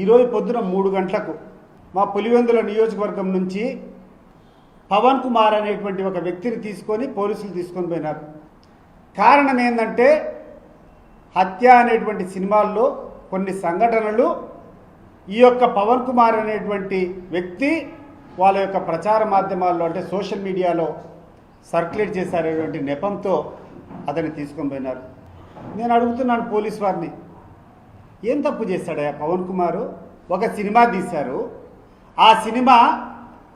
ఈరోజు పొద్దున మూడు గంటలకు మా పులివెందుల నియోజకవర్గం నుంచి పవన్ కుమార్ అనేటువంటి ఒక వ్యక్తిని తీసుకొని పోలీసులు తీసుకొని పోయినారు. కారణం ఏంటంటే హత్య అనేటువంటి సినిమాల్లో కొన్ని సంఘటనలు ఈ యొక్క పవన్ కుమార్ అనేటువంటి వ్యక్తి వాళ్ళ యొక్క ప్రచార మాధ్యమాల్లో అంటే సోషల్ మీడియాలో సర్క్యులేట్ చేశారనేటువంటి నెపంతో అతన్ని తీసుకొని పోయినారు. నేను అడుగుతున్నాను పోలీస్ వారిని ఏం తప్పు చేశాడయ్యా పవన్ కుమారు? ఒక సినిమా తీశారు. ఆ సినిమా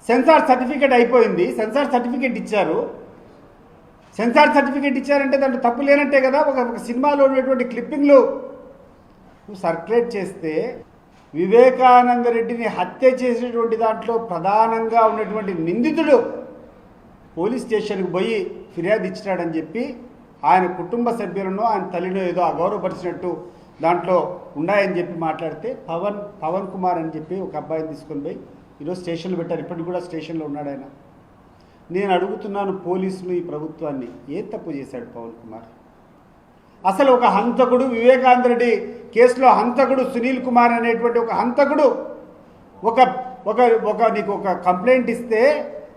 సెన్సార్ సర్టిఫికేట్ అయిపోయింది. సెన్సార్ సర్టిఫికేట్ ఇచ్చారు. సెన్సార్ సర్టిఫికేట్ ఇచ్చారంటే దాంట్లో తప్పు లేనట్టే కదా. ఒక ఒక సినిమాలో ఉన్నటువంటి క్లిప్పింగ్లు. నువ్వు సర్క్యులేట్ చేస్తే వివేకానంద రెడ్డిని హత్య చేసినటువంటి దాంట్లో ప్రధానంగా ఉన్నటువంటి నిందితుడు పోలీస్ స్టేషన్కి పోయి ఫిర్యాదు ఇచ్చినాడని చెప్పి ఆయన కుటుంబ సభ్యులను ఆయన తల్లినో ఏదో అగౌరవపరిచినట్టు దాంట్లో ఉన్నాయని చెప్పి మాట్లాడితే పవన్ పవన్ కుమార్ అని చెప్పి ఒక అబ్బాయిని తీసుకొని పోయి ఈరోజు స్టేషన్లో పెట్టారు. ఇప్పటికి కూడా స్టేషన్లో ఉన్నాడు ఆయన. నేను అడుగుతున్నాను పోలీసులు ఈ ప్రభుత్వాన్ని. ఏ తప్పు చేశాడు పవన్ కుమార్? అసలు ఒక హంతకుడు వివేకానంద రెడ్డి కేసులో హంతకుడు సునీల్ కుమార్ అనేటువంటి ఒక హంతకుడు ఒక ఒక ఒక నీకు ఒక కంప్లైంట్ ఇస్తే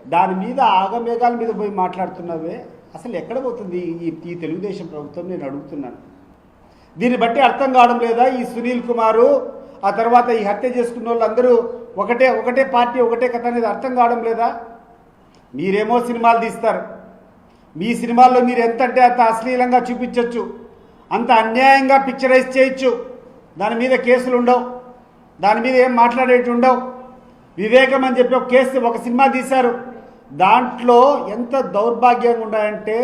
దాని మీద ఆగమేఘాల మీద పోయి మాట్లాడుతున్నావే. అసలు ఎక్కడ పోతుంది ఈ ఈ తెలుగుదేశం ప్రభుత్వం? నేను అడుగుతున్నాను. దీన్ని బట్టి అర్థం కావడం లేదా? ఈ సునీల్ కుమారు ఆ తర్వాత ఈ హత్య చేసుకున్న వాళ్ళందరూ ఒకటే ఒకటే పార్టీ ఒకటే కథ అనేది అర్థం కావడం లేదా? మీరేమో సినిమాలు తీస్తారు. మీ సినిమాల్లో మీరు ఎంత అంటే అంత అశ్లీలంగా చూపించవచ్చు అంత అన్యాయంగా పిక్చరైజ్ చేయొచ్చు. దాని మీద కేసులు ఉండవు. దాని మీద ఏం మాట్లాడేటి ఉండవు. వివేకం అని చెప్పి ఒక కేసు ఒక సినిమా తీశారు. దాంట్లో ఎంత దౌర్భాగ్యంగా ఉన్నాయంటే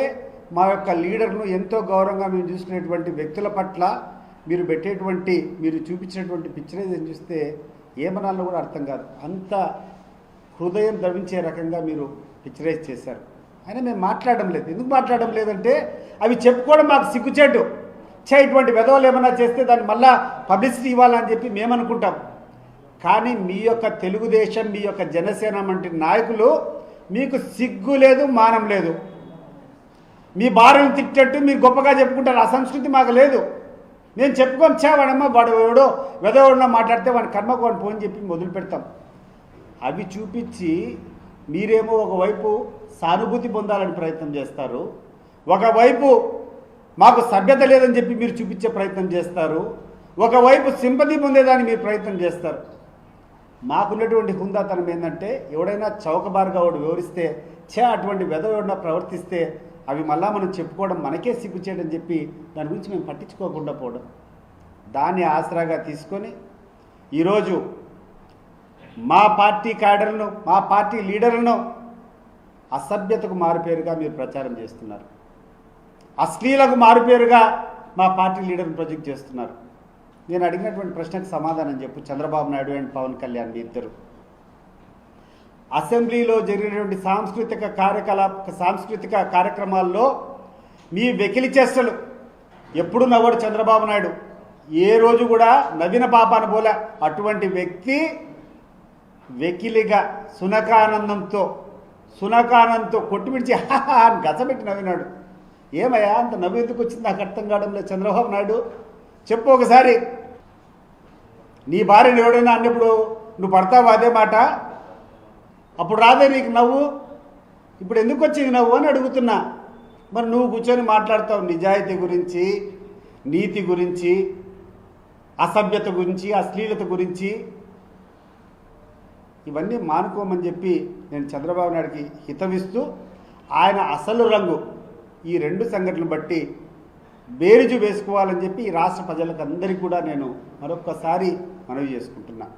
మా యొక్క లీడర్ను ఎంతో గౌరవంగా మేము చూసుకునేటువంటి వ్యక్తుల పట్ల మీరు పెట్టేటువంటి మీరు చూపించినటువంటి పిక్చరైజేషన్ చూస్తే ఏమనాలో కూడా అర్థం కాదు. అంత హృదయం ద్రవించే రకంగా మీరు పిక్చరైజ్ చేశారు. అయినా మేము మాట్లాడడం లేదు. ఎందుకు మాట్లాడడం లేదంటే అవి చెప్పుకోవడం మాకు సిగ్గుచేటు. చే ఇటువంటి వెధవలు ఏమన్నా చేస్తే దాన్ని మళ్ళా పబ్లిసిటీ ఇవ్వాలని చెప్పి మేము అనుకుంటాం కానీ మీ యొక్క తెలుగుదేశం మీ యొక్క జనసేన వంటి నాయకులు మీకు సిగ్గు లేదు మానం లేదు. మీ భార్యను తిట్టట్టు మీరు గొప్పగా చెప్పుకుంటారు. ఆ సంస్కృతి మాకు లేదు. నేను చెప్పుకొని చా వాడు ఎవడో వెదవడో మాట్లాడితే వాడి కర్మకు వాడిని ఫోన్ చెప్పి మొదలు పెడతాం. అవి చూపించి మీరేమో ఒకవైపు సానుభూతి పొందాలని ప్రయత్నం చేస్తారు. ఒకవైపు మాకు సభ్యత లేదని చెప్పి మీరు చూపించే ప్రయత్నం చేస్తారు. ఒకవైపు సింపతి పొందేదాన్ని మీరు ప్రయత్నం చేస్తారు. మాకున్నటువంటి హుందాతనం ఏంటంటే ఎవడైనా చౌకబారుగా వాడు వివరిస్తే చే అటువంటి వెదవడిన ప్రవర్తిస్తే అవి మళ్ళా మనం చెప్పుకోవడం మనకే సిగ్గు చేయడం చెప్పి దాని గురించి మేము పట్టించుకోకుండా పోవడం. దాన్ని ఆసరాగా తీసుకొని ఈరోజు మా పార్టీ క్యాడర్లను మా పార్టీ లీడర్లను అసభ్యతకు మారుపేరుగా మీరు ప్రచారం చేస్తున్నారు. అశ్లీలకు మారుపేరుగా మా పార్టీ లీడర్ని ప్రొజెక్ట్ చేస్తున్నారు. నేను అడిగినటువంటి ప్రశ్నకు సమాధానం చెప్పు. చంద్రబాబు నాయుడు అండ్ పవన్ కళ్యాణ్ మీ ఇద్దరు. అసెంబ్లీలో జరిగినటువంటి సాంస్కృతిక కార్యకలాప సాంస్కృతిక కార్యక్రమాల్లో మీ వెకిలి చేష్టలు ఎప్పుడు నవ్వడు చంద్రబాబు నాయుడు. ఏ రోజు కూడా నవ్విన పాపాన పోలే. అటువంటి వ్యక్తి వెకిలిగా సునకానందంతో సునకానందంతో కొట్టుమిడిచి హాహా అని గచ్చబెట్టి నవ్వినాడు. ఏమయ్యా అంత నవ్వు ఎందుకు వచ్చింది? నాకు అర్థం కావడం లేదు. చంద్రబాబు నాయుడు చెప్పు ఒకసారి. నీ భార్యను ఎవడైనా అన్నప్పుడు నువ్వు పడతావు అదే మాట? అప్పుడు రాదే నీకు నవ్వు? ఇప్పుడు ఎందుకు వచ్చింది నవ్వు అని అడుగుతున్నా. మరి నువ్వు కూర్చొని మాట్లాడతావు నిజాయితీ గురించి నీతి గురించి అసభ్యత గురించి అశ్లీలత గురించి. ఇవన్నీ మానుకోమని చెప్పి నేను చంద్రబాబు నాయుడికి హితమిస్తూ ఆయన అసలు రంగు ఈ రెండు సంఘటనలు బట్టి బేరుజు వేసుకోవాలని చెప్పి ఈ రాష్ట్ర ప్రజలకు అందరికీ కూడా నేను మరొక్కసారి మనవి చేసుకుంటున్నాను